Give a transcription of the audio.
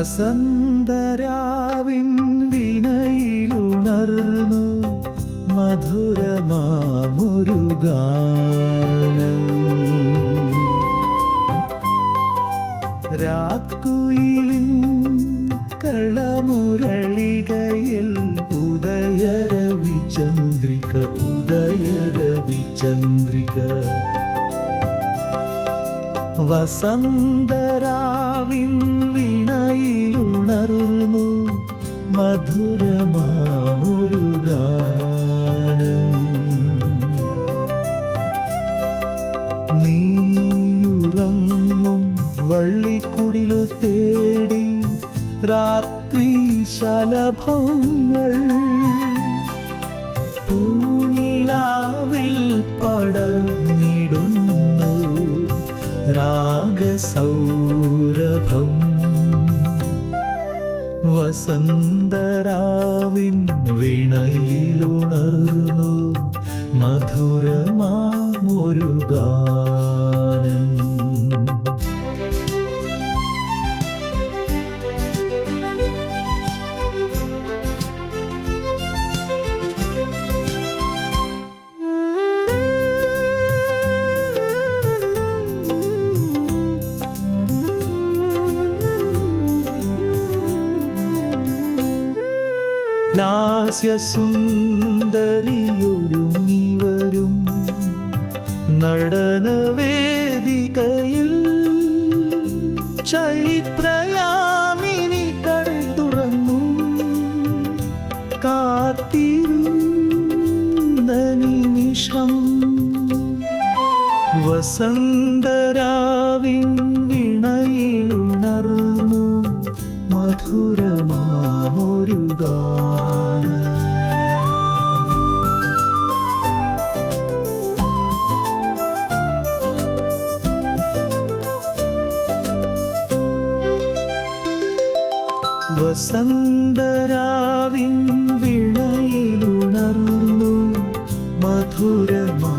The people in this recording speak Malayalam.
വസന്തരാവിൻ വിനയിലുണർന്നു മധുരമാമൊരു ഗാനം രാക്കുയിലിൻ കളമുരളികയിൽ ഉദയരവി ചന്ദ്രിക ഉദയരവി വസന്തരാവിൻ മധുരമാമൊരു തേടി രാത്രി ശലഭങ്ങൾ. പടന്നിടുന്നു രാഗസൗരഭം. വസന്തരാവിൻ വിണയിലുണർന്നു മധുരമാമൊരു ഗാനം ലാസ്യസുന്ദരിയൊരുങ്ങി വരും നടനവേദികയിൽ ചൈത്രയാമിനി കട തുറന്നു. കാത്തിരുന്ന നിമിഷം വസന്തരാവിൻ വിണയിലുണർന്നു മധുരമാമൊരു ഗാനം വസന്തരാവിൻ വിളയിലുണർന്നു മധുരമാവുരുകാ